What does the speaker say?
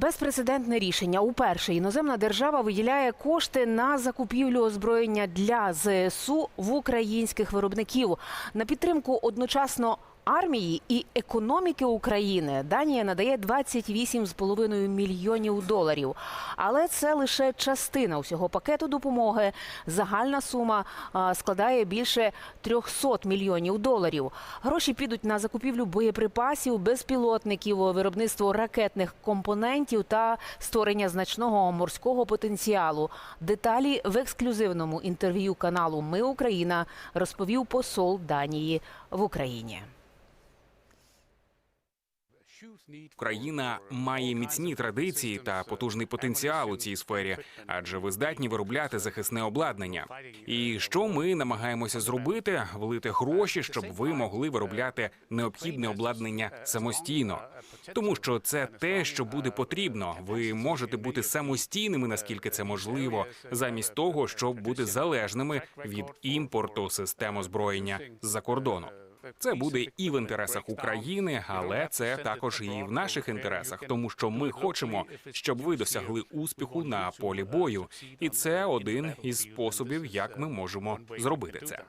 Безпрецедентне рішення. Уперше іноземна держава виділяє кошти на закупівлю озброєння для ЗСУ в українських виробників на підтримку одночасно. Армії і економіки України Данія надає 28,5 мільйонів доларів. Але це лише частина усього пакету допомоги. Загальна сума складає більше 300 мільйонів доларів. Гроші підуть на закупівлю боєприпасів, безпілотників, виробництво ракетних компонентів та створення значного морського потенціалу. Деталі в ексклюзивному інтерв'ю каналу Ми Україна розповів посол Данії в Україні. Україна має міцні традиції та потужний потенціал у цій сфері, адже ви здатні виробляти захисне обладнання. І що ми намагаємося зробити? Влити гроші, щоб ви могли виробляти необхідне обладнання самостійно, тому що це те, що буде потрібно. Ви можете бути самостійними, наскільки це можливо, замість того, щоб бути залежними від імпорту систем озброєння з-за кордону. Це буде і в інтересах України, але це також і в наших інтересах, тому що ми хочемо, щоб ви досягли успіху на полі бою, і це один із способів, як ми можемо зробити це.